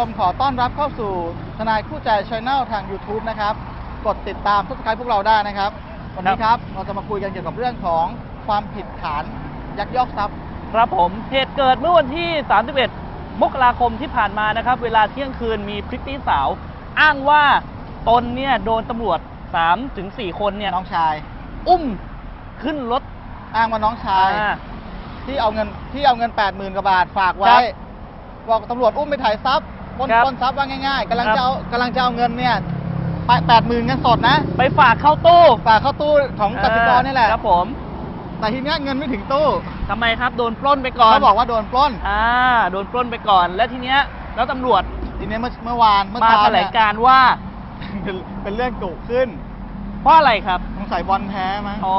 อนรับเข้าสู่ทนายคู่ใจช anel ทาง YouTube นะครับ กดติดตามทุกทายพวกเราได้นะครับ วันนี้ครับเราจะมาคุยกันเกี่ยวกับเรื่องของความผิดฐานยักยอกทรัพย์ ครับผม เหตุเกิดเมื่อวันที่ 31 มกราคมที่ผ่านมานะครับ เวลาเที่ยงคืนมีพริตตี้สาว อ้างว่าตนเนี่ยโดนตำรวจ3ถึง4คนเนี่ยน้องชาย อุ้มขึ้นรถอ้างว่าน้องชาย อ่า ที่เอาเงินที่เอาเงิน 8 0,000กว่าบาทฝากคไว้รับ บอกตำรวจอุ้มไปถ่ายทรัพย์ ปล้นครับ ปล้นทรัพย์ว่าง่ายๆกำลังครับจะเอากำลังจะเอาเงินเนี่ยแปดหมื่นเงินสดนะไปฝากเข้าตู้ฝากเข้าตู้ของกสิกรนี่แหละครับผมแต่ทีเนี้ยเงินไม่ถึงตู้ทำไมครับโดนปล้นไปก่อนเขาบอกว่าโดนปล้นอ่าโดนปล้นไปก่อน และทีเนี้ยแล้วตำรวจทีเนี้ยเมื่อเมื่อวานเมื่อมาเช้าแถลเนี่ยงการว่าเป็นเป็นเรื่องกุขึ้นเพ ราะอะไรครับสงสัยบอลแพ้มั้ยอ๋อ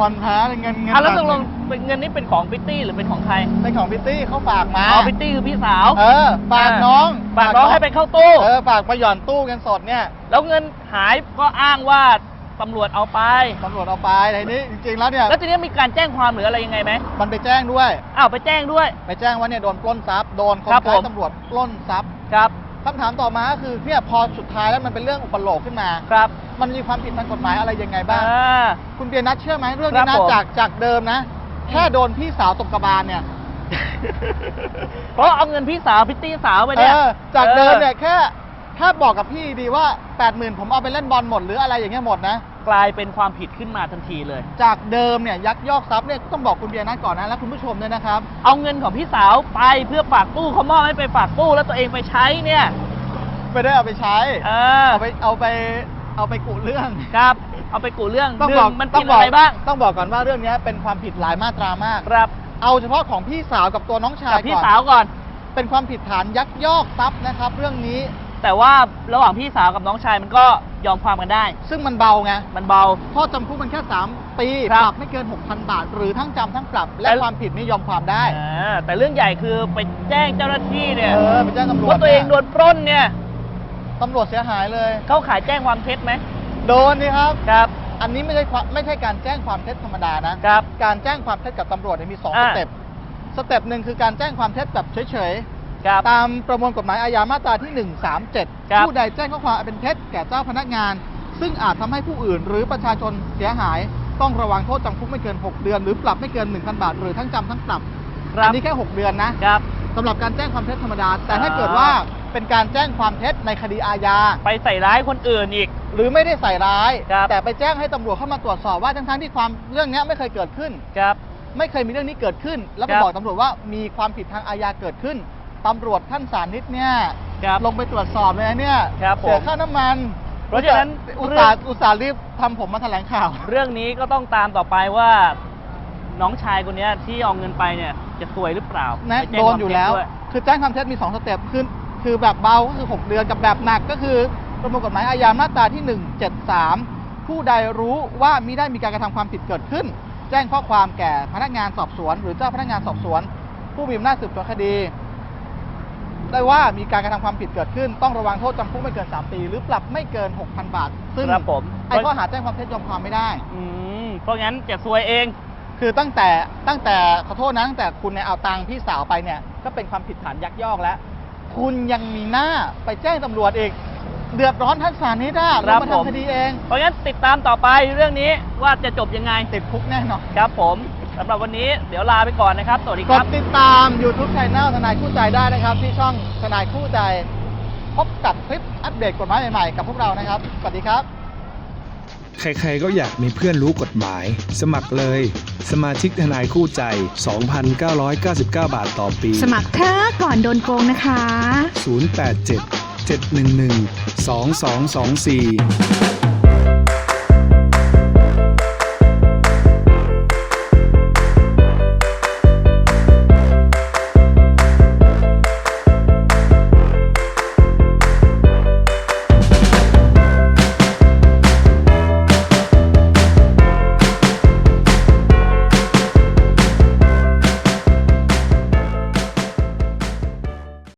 บอลแพ้เงินเงินอะแล้วตฝากกลงเป็นเงินนี้เป็นของพิตตี้หรือเป็นของใครเป็นของพิตตี้เขาฝากมาอ๋อพิตตี้คือพี่สาว เออฝากน้องฝากน้องให้ไปเข้าตู้เออฝากไปหย่อนตู้เงินสดเนี่ย แล้วเงินหายก็อ้างว่าตำรวจเอาไปตำรวจเอาไปแต่ทีนี้จริงๆแล้วเนี่ยแล้วทีนี้มีการแจ้งความหรืออะไรยังไงไหมมันไปแจ้งด้วยอ้าวไปแจ้งด้วย ไปแจ้งว่าเนี่ยโดนปล้นทรัพย์โดนคนครับใช้ผมตำรวจปล้นทรัพย์ครับ คำถามต่อมาก็คือเนี่ยพอสุดท้ายแล้วมันเป็นเรื่องอุปโลกขึ้นมา ครับมันมีความผิดทางกฎหมายอะไรยังไงบ้าง อ่า คุณเบียร์นัทเชื่อไหมเรื่องครันี้บนะผม จากจากเดิมนะแค่โดนพี่สาวตบกระบาลเนี่ย เพราะเอาเงินพี่สาวพิตตี้สาวไปเอเนี่ยอจากเดิมเนี่ยออแค่ แค่บอกกับพี่ดีว่า 8 0,000 ผมเอาไปเล่นบอลหมดหรืออะไรอย่างเงี้ยหมดนะ กลายเป็นความผิดขึ้นมาทันทีเลย จากเดิมเนี่ยยักยอกทรัพย์เนี่ยต้องบอกคุณเบียร์นัทก่อนนะและคุณผู้ชมด้วยนะครับ เอาเงินของพี่สาวไปเพื่อฝากตู้เขามอบให้ไปฝากตู้แล้วตัวเองไปใช้เนี่ย ไม่ได้เอาไปใช้ เออ เอาไปเอาไปเอาไปกุเรื่อง ครับ เอาไปกูเรื่องต้องเรื่บอกมันต้ผิอดงบอะอกไรบ้างต้องบอกก่อนว่าเรื่องนี้เป็นความผิดหลายมาตรามาก ครับเอาเฉพาะของพี่สาวกับตัวน้องชายกับพี่ก่อนสาวก่อน เป็นความผิดฐานยักยอกทรัพย์นะครับ เรื่องนี้ แต่ว่าระหว่างพี่สาวกับน้องชายมันก็ยอมความกันได้ ซึ่งมันเบาไง มันเบา โทษจำคุกมันแค่ 3 ปีครัปบรับไม่เกิน 6,000 บาท หรือทั้งจำทั้งปรับ และแต่ ความผิดนี่ยอมความได้ อ่าแต่เรื่องใหญ่คือไปแจ้งเจ้าหน้าที่เนี่ยเออไปแจ้งตำรวจ ว่าตัวเองโดนปล้นเนี่ยตำรวจเสียหายเลย เข้าขายแจ้งความเท็จไหมโดนนี่ครับ ครับอันนี้ไม่ใช่ความไม่ใช่การแจ้งความเท็จธรรมดานะ ครับ การแจ้งความเท็จกับตำรวจเนี่ยมีสองสอ่า เต็ป สเต็ปหนึ่งคือการแจ้งความเท็จแบบเฉย ครับๆตามประมวลกฎหมายอาญามาตราที่ครับ137ผู้ใดแจ้งข้อความอันเป็นเท็จแก่เจ้าพนักงาน ซึ่งอาจทำให้ผู้อื่น หรือประชาชนเสียหาย ต้องระวังโทษจำคุกไม่เกิน 6 เดือน หรือปรับไม่เกิน 1,000 บาท หรือทั้งจำทั้งปรับครัอับนี้แค่ 6 เดือนนะครับ สำหรับการแจ้งความเท็จธรรมดา แต่ถ้าอ่า เกิดว่าเป็นการแจ้งความเท็จในคดีอาญา ไปใส่ร้ายคนอื่นอีก หรือไม่ได้ใส่ร้าย ครับ แต่ไปแจ้งให้ตำรวจเข้ามาตรวจสอบว่าทั้งๆที่ความเรื่องเนี้ยไม่เคยเกิดขึ้น ครับ ไม่เคยมีเรื่องนี้เกิดขึ้น แล้วไปครับบอกตำรวจว่ามีความผิดทางอาญาเกิดขึ้น ตำรวจท่านสานิตเนี่ยครับลงไปตรวจสอบเลยนะเนี่ยครับผม เสียค่าน้ำมันเพราะฉะนั้นอุตส่าห์อุตส่าห์รีบทำผมมาแถลงข่าว เรื่องนี้ก็ต้องตามต่อไปว่า น้องชายคนเนี้ยที่เอาเงินไปเนี่ย จะซวยหรือเปล่านะไปแจ้งโดคนวามอยู่เท็จแล้วด้วยคือแจ้งความเท็จมี 2 สเต็ปคือคือแบบเบาก็คือ 6 เดือนกับแบบหนักก็คือประมวลกฎหมายอาญามาตราที่ 173 ผู้ใดรู้ว่ามิได้มีการกระทำความผิดเกิดขึ้น แจ้งข้อความแก่พนักงานสอบสวน หรือเจ้าพนักงานสอบสวน ผู้มีอำนาจสืบสวนคดี ได้ว่ามีการกระทำความผิดเกิดขึ้น ต้องระวังโทษจำคุกไม่เกิน 3 ปี หรือปรับไม่เกิน 6,000 บาท ซึ่งครับผม ไอ้ข้อหาแจ้งความเท็จยอมความไม่ได้ อืมเพราะงั้นจะซวยเอง คือตั้งแต่ตั้งแต่ขอโทษนะตั้งแต่คุณเนี่ยเอาตังค์พี่สาวไปเนี่ยก็เป็นความผิดฐานยักยอกแล้ว คุณยังมีหน้าไปแจ้งตำรวจอีก เดือดร้อนท่านสานิด้าคเรารับมาผม ทำคดีเอง เพราะงั้นติดตามต่อไปเรื่องนี้ว่าจะจบยังไงติดคุกแน่นอน ครับผม สำหรับวันนี้เดี๋ยวลาไปก่อนนะครับ สวัสดีกครัดบติดตาม YouTube Channel ทนายคู่ใจได้นะครับ ที่ช่องทนายคู่ใจ พบกับคลิปอัปเดตกฎหมายใหม่ๆกับพวกเรานะครับ สวัสดีครับ ใครๆ ก็อยากมีเพื่อนรู้กฎหมาย สมัครเลย สมาชิกทนายคู่ใจ 2,999 บาทต่อปี สมัครเธอะก่อนโดนโกงนะคะ 087 711 2224